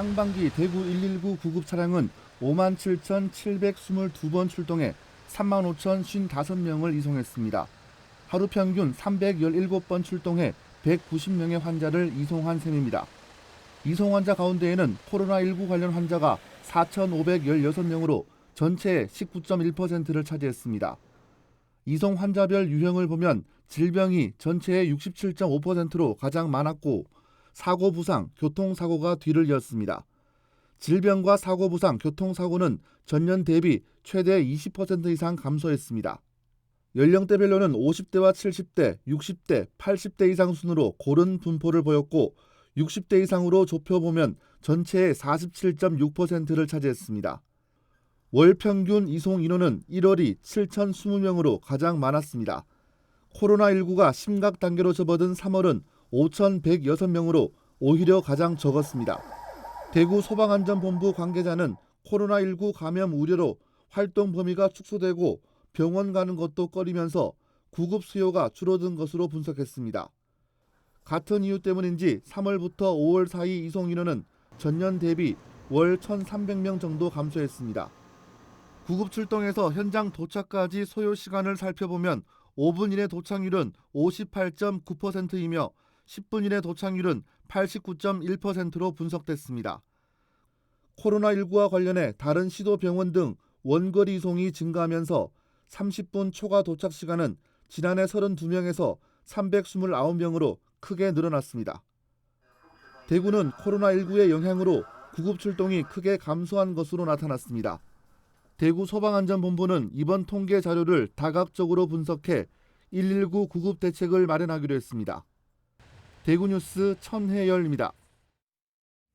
상반기 대구 119 구급 차량은 57,722번 출동해 35,055명을 이송했습니다. 하루 평균 317번 출동해 190명의 환자를 이송한 셈입니다. 이송 환자 가운데에는 코로나19 관련 환자가 4,516명으로 전체의 19.1%를 차지했습니다. 이송 환자별 유형을 보면 질병이 전체의 67.5%로 가장 많았고 사고 부상, 교통사고가 뒤를 이었습니다. 질병과 사고 부상, 교통사고는 전년 대비 최대 20% 이상 감소했습니다. 연령대별로는 50대와 70대, 60대, 80대 이상 순으로 고른 분포를 보였고 60대 이상으로 좁혀보면 전체의 47.6%를 차지했습니다. 월 평균 이송 인원은 1월이 7,020명으로 가장 많았습니다. 코로나19가 심각 단계로 접어든 3월은 5,106명으로 오히려 가장 적었습니다. 대구 소방안전본부 관계자는 코로나19 감염 우려로 활동 범위가 축소되고 병원 가는 것도 꺼리면서 구급 수요가 줄어든 것으로 분석했습니다. 같은 이유 때문인지 3월부터 5월 사이 이송 인원은 전년 대비 월 1,300명 정도 감소했습니다. 구급 출동에서 현장 도착까지 소요 시간을 살펴보면 5분 이내 도착률은 58.9%이며 10분 이내 도착률은 89.1%로 분석됐습니다. 코로나19와 관련해 다른 시도 병원 등 원거리 이송이 증가하면서 30분 초과 도착 시간은 지난해 32명에서 329명으로 크게 늘어났습니다. 대구는 코로나19의 영향으로 구급 출동이 크게 감소한 것으로 나타났습니다. 대구 소방안전본부는 이번 통계 자료를 다각적으로 분석해 119 구급 대책을 마련하기로 했습니다. 대구뉴스 천혜열입니다.